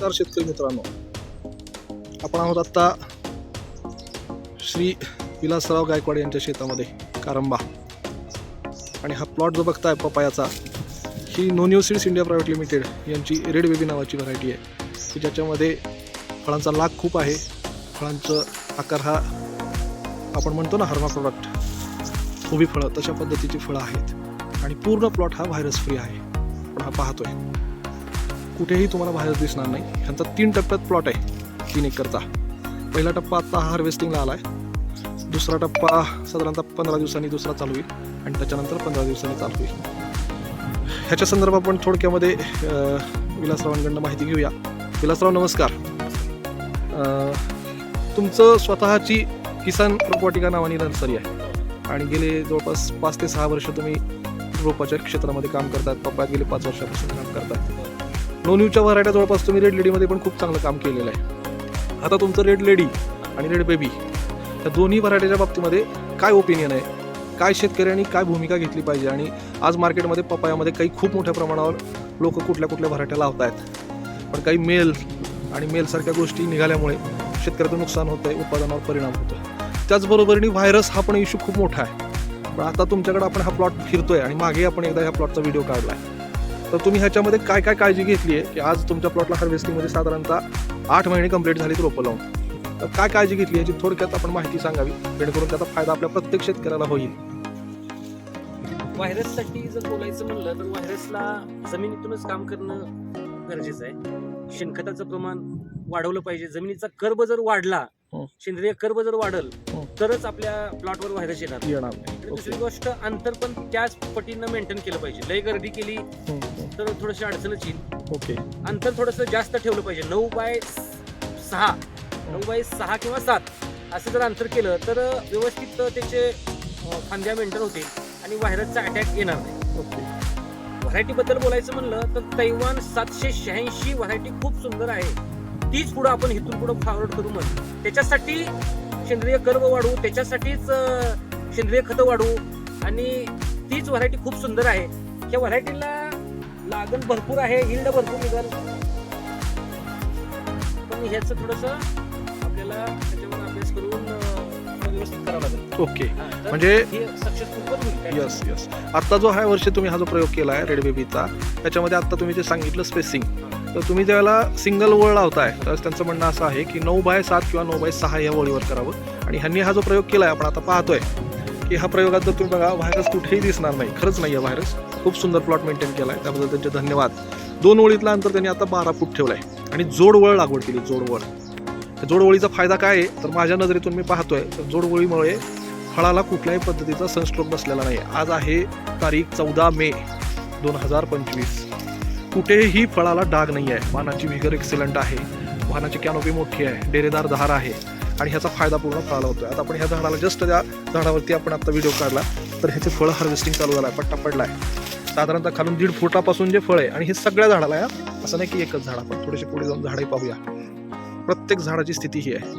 नमस्कार शेतकरी मित्रांनो. आपण आहोत आत्ता श्री विलासराव गायकवाड यांच्या शेतामध्ये कारंबा. आणि हा प्लॉट जो बघताय पपायाचा ही Known You seeds India private limited यांची रेड बेबी नावाची व्हरायटी आहे. की ज्याच्यामध्ये फळांचा लाग खूप आहे. फळांचं आकार हा आपण म्हणतो ना हर्मा प्रोडक्ट उभी फळं तशा पद्धतीची फळं आहेत. आणि पूर्ण प्लॉट हा व्हायरस फ्री आहे. आपण हा पाहतोय. कुठेही तुम्हाला बाहेर दिसणार नाही. ह्यांचा तीन टप्प्यात प्लॉट आहे. तीन एकरचा. पहिला टप्पा आत्ता हार्वेस्टिंगला आला आहे दुसरा टप्पा साधारणतः पंधरा दिवसांनी दुसरा चालू होईल. आणि त्याच्यानंतर पंधरा दिवसांनी चालू होईल. ह्याच्या संदर्भात आपण थोडक्यामध्ये विलासरावांकडनं माहिती घेऊया. विलासराव नमस्कार. तुमचं स्वतःची किसान रोपवाटिका नावानी नर्सरी आहे. आणि गेले जवळपास पाच ते सहा वर्ष तुम्ही रोपाच्या क्षेत्रामध्ये काम करतात. पप्पा गेले पाच वर्षापासून काम करतात. नो न्यूच्या व्हरायट्या जवळपास तुम्ही रेड लेडीमध्ये पण खूप चांगलं काम केलेलं आहे. आता तुमचं रेड लेडी आणि रेड बेबी या दोन्ही व्हरायटीच्या बाबतीमध्ये काय ओपिनियन आहे? काय शेतकऱ्यांनी काय भूमिका घेतली पाहिजे? आणि आज मार्केटमध्ये पपायामध्ये काही खूप मोठ्या प्रमाणावर लोक कुठल्या कुठल्या व्हरायट्या लावत आहेत पण काही मेल आणि मेलसारख्या गोष्टी निघाल्यामुळे शेतकऱ्याचं नुकसान होतं आहे उत्पादनावर परिणाम होतो त्याचबरोबरीने व्हायरस हा पण इश्यू खूप मोठा आहे. पण आता तुमच्याकडे आपण हा प्लॉट फिरतोय आणि मागे आपण एकदा ह्या प्लॉटचा व्हिडिओ काढला आहे तर तुम्ही ह्याच्यामध्ये काय काय काळजी घेतली आहे की आज तुमच्या प्लॉटला हार्वेस्टिंगमध्ये साधारणतः आठ महिने कंप्लीट झालीत रोपं लावून तर काय काळजी घेतली याची थोडक्यात आपण माहिती सांगावी जेणेकरून त्याचा फायदा आपल्या प्रत्येक शेतकऱ्याला होईल व्हायरससाठी जर बोलायचं म्हणलं तर व्हायरसला जमिनीतूनच काम करणं गरजेचं आहे शेणखताचं प्रमाण वाढवलं पाहिजे जमिनीचा कर्ब जर वाढला हं. सेंद्रिय कर्ब जर वाढल. तरच आपल्या प्लॉटवर व्हायरस येणार. येणार. आणि दुसरी गोष्ट अंतर पण त्याच पटीनं मेंटेन केलं पाहिजे. लय गर्दी केली. तर थोडीशी अडचणच येईल. ओके अंतर थोडंसं जास्त ठेवलं पाहिजे. नऊ बाय सहा. नऊ बाय सहा किंवा सात असं जर अंतर केलं तर व्यवस्थित त्याचे फांद्या मेंटेन होतील आणि व्हायरसचा अटॅक येणार नाही. ओके व्हरायटी बद्दल बोलायचं म्हणलं तर तैवान सातशे शहाऐंशी व्हरायटी खूप सुंदर आहे. तीच पुढं आपण इथून पुढं फॉरवर्ड करू मग. त्याच्यासाठी सेंद्रिय कर्ब वाढवू त्याच्यासाठीच सेंद्रिय खतं वाढवू. आणि तीच व्हरायटी खूप सुंदर आहे. ह्या व्हरायटीला लागण भरपूर आहे हिल्ड भरपूर निघाल पण ह्याचं थोडस आपल्याला त्याच्यावर अभ्यास करून अं, व्यवस्थित करावं लागेल. ओके. हा, म्हणजे हे सक्सेसफुल यस यस आत्ता जो ह्या वर्षी तुम्ही हा जो प्रयोग केला आहे रेड बेबीचा त्याच्यामध्ये आत्ता तुम्ही जे सांगितलं स्पेसिंग तर तुम्ही ज्यावेळेला सिंगल वळ लावताय तर त्यांचं म्हणणं असं आहे की नऊ बाय सात किंवा नऊ बाय सहा या वळीवर करावं. आणि ह्यांनी हा जो प्रयोग केला आहे आपण आता पाहतोय की हा प्रयोगात जर तुम्ही बघा व्हायरस कुठेही दिसणार नाही. खरंच नाही आहे व्हायरस खूप सुंदर प्लॉट मेंटेन केला आहे त्याबद्दल त्यांचे धन्यवाद. दोन ओळीतला अंतर त्यांनी आता बारा फूट ठेवलं आहे आणि जोडवळ लागवड केली जोडवळ जोडवळीचा फायदा काय आहे? तर माझ्या नजरेतून मी पाहतोय तर जोडवळीमुळे फळाला कुठल्याही पद्धतीचा सनस्ट्रोक बसलेला नाही आज आहे तारीख चौदा मे दोन हजार पंचवीस. कुठेही फळाला डाग नाही आहे वाहनाची व्हिगर एक्सिलंट आहे. वाहनाची कॅनोपी मोठी आहे. डेरेदार धार आहे. आणि ह्याचा फायदा पूर्ण फळाला होतोय. आता आपण ह्या झाडाला जस्ट त्या झाडावरती आपण आता व्हिडिओ काढला तर ह्याचे फळ हार्वेस्टिंग चालू झालं आहे पट्टा पडला आहे साधारणतः खालून दीड फुटापासून जे फळ आहे आणि हे सगळ्या झाडाला आहे असं नाही की एकच झाड आपण. थोडेसे पुढे जाऊन झाडही पाहूया. प्रत्येक झाडाची स्थिती ही आहे.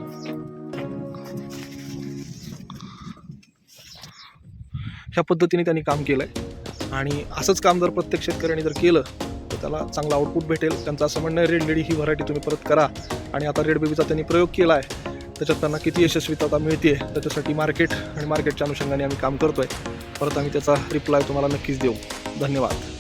ह्या पद्धतीने त्यांनी काम केलं आहे आणि असंच काम जर प्रत्येक शेतकऱ्यांनी जर केलं तर त्याला चांगला आउटपुट भेटेल. त्यांचं असं म्हणणं रेड लेडी ही व्हरायटी तुम्ही परत करा. आणि आता रेड बेबीचा त्यांनी प्रयोग केला आहे. त्याच्यात त्यांना किती यशस्वीता मिळते त्याच्यासाठी मार्केट आणि मार्केटच्या अनुषंगाने आम्ही काम करतो आहे परत आम्ही त्याचा रिप्लाय तुम्हाला नक्कीच देऊ. धन्यवाद.